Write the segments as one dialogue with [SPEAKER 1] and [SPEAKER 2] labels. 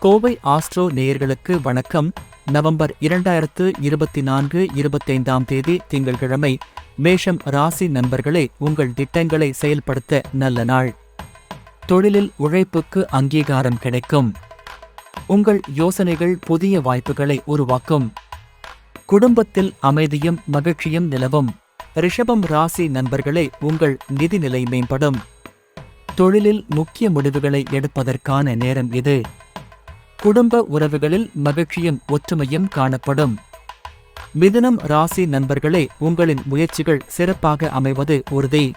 [SPEAKER 1] Kovai astro நேயர்களுக்கு வணக்கம். November இரண்டாயிரத்து இருபத்தி நான்கு இருபத்தைந்தாம் தேதி திங்கள்கிழமை மேஷம் ராசி நண்பர்களே உங்கள் திட்டங்களை செயல்படுத்த நல்ல நாள். தொழிலில் உழைப்புக்கு அங்கீகாரம் கிடைக்கும். உங்கள் யோசனைகள் புதிய வாய்ப்புகளை உருவாக்கும். குடும்பத்தில் அமைதியும் மகிழ்ச்சியும் நிலவும். ரிஷபம் ராசி நண்பர்களே உங்கள் நிதிநிலை மேம்படும். தொழிலில் முக்கிய முடிவுகளை எடுப்பதற்கான நேரம் இது. குடும்ப உறவுகளில் மகிழ்ச்சியும் ஒற்றுமையும் காணப்படும். மிதுனம் ராசி நண்பர்களே உங்களின் முயற்சிகள் சிறப்பாக அமைவது உறுதி.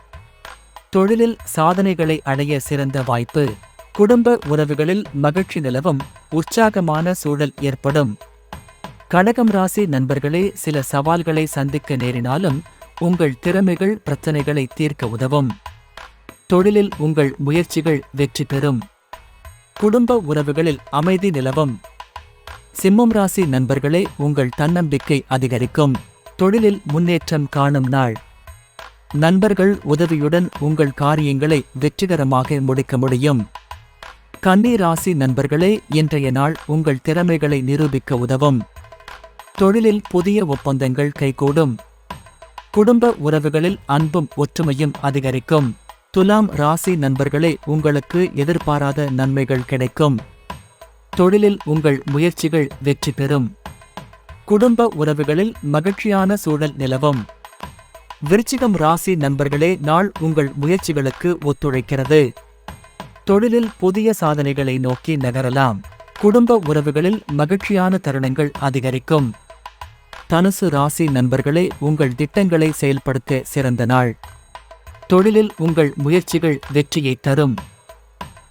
[SPEAKER 1] தொழிலில் சாதனைகளை அடைய சிறந்த வாய்ப்பு. குடும்ப உறவுகளில் மகிழ்ச்சி நிலவும் உற்சாகமான சூழல் ஏற்படும். கடகம் ராசி நண்பர்களே சில சவால்களை சந்திக்க நேரினாலும் உங்கள் திறமைகள் பிரச்சனைகளை தீர்க்க உதவும். தொழிலில் உங்கள் முயற்சிகள் வெற்றி பெறும். குடும்ப உறவுகளில் அமைதி நிலவும். சிம்மம் ராசி நண்பர்களே உங்கள் தன்னம்பிக்கை அதிகரிக்கும். தொழிலில் முன்னேற்றம் காணும் நாள். நண்பர்கள் உதவியுடன் உங்கள் காரியங்களை வெற்றிகரமாக முடிக்க முடியும். கன்னி ராசி நண்பர்களே இன்றைய நாள் உங்கள் திறமைகளை நிரூபிக்க உதவும். தொழிலில் புதிய ஒப்பந்தங்கள் கைகூடும். குடும்ப உறவுகளில் அன்பும் ஒற்றுமையும் அதிகரிக்கும். துலாம் ராசி நண்பர்களே உங்களுக்கு எதிர்பாராத நன்மைகள் கிடைக்கும். தொழிலில் உங்கள் முயற்சிகள் வெற்றி பெறும். குடும்ப உறவுகளில் மகிழ்ச்சியான சூழல் நிலவும். விருச்சிகம் ராசி நண்பர்களே நாள் உங்கள் முயற்சிகளுக்கு ஒத்துழைக்கிறது. தொழிலில் புதிய சாதனைகளை நோக்கி நகரலாம். குடும்ப உறவுகளில் மகிழ்ச்சியான தருணங்கள் அதிகரிக்கும். தனுசு ராசி நண்பர்களே உங்கள் திட்டங்களை செயல்படுத்த சிறந்த நாள். தொழிலில் உங்கள் முயற்சிகள் வெற்றியை தரும்.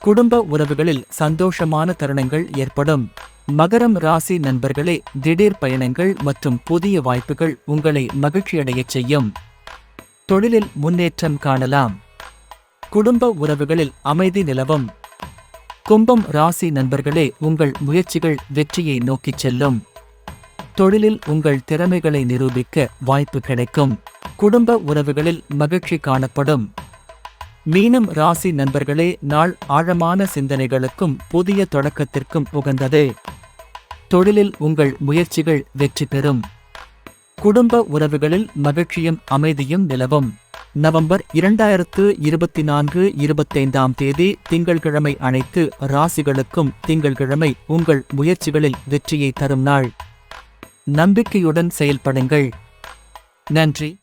[SPEAKER 1] குடும்ப உறவுகளில் சந்தோஷமான தருணங்கள் ஏற்படும். மகரம் ராசி நண்பர்களே திடீர் பயணங்கள் மற்றும் புதிய வாய்ப்புகள் உங்களை மகிழ்ச்சியடையச் செய்யும். தொழிலில் முன்னேற்றம் காணலாம். குடும்ப உறவுகளில் அமைதி நிலவும். கும்பம் ராசி நண்பர்களே உங்கள் முயற்சிகள் வெற்றியை நோக்கிச் செல்லும். தொழிலில் உங்கள் திறமைகளை நிரூபிக்க வாய்ப்பு கிடைக்கும். குடும்ப உறவுகளில் மகிழ்ச்சி காணப்படும். மீனம் ராசி நண்பர்களே நாள் ஆழமான சிந்தனைகளுக்கும் புதிய தொடக்கத்திற்கும் உகந்தது. தொழிலில் உங்கள் முயற்சிகள் வெற்றி பெறும். குடும்ப உறவுகளில் மகிழ்ச்சியும் அமைதியும் நிலவும். நவம்பர் இரண்டாயிரத்து இருபத்தி நான்கு இருபத்தைந்தாம் தேதி திங்கள்கிழமை அனைத்து ராசிகளுக்கும் திங்கள்கிழமை உங்கள் முயற்சிகளில் வெற்றியை தரும் நாள். நம்பிக்கையுடன் செயல்படுங்கள். நன்றி.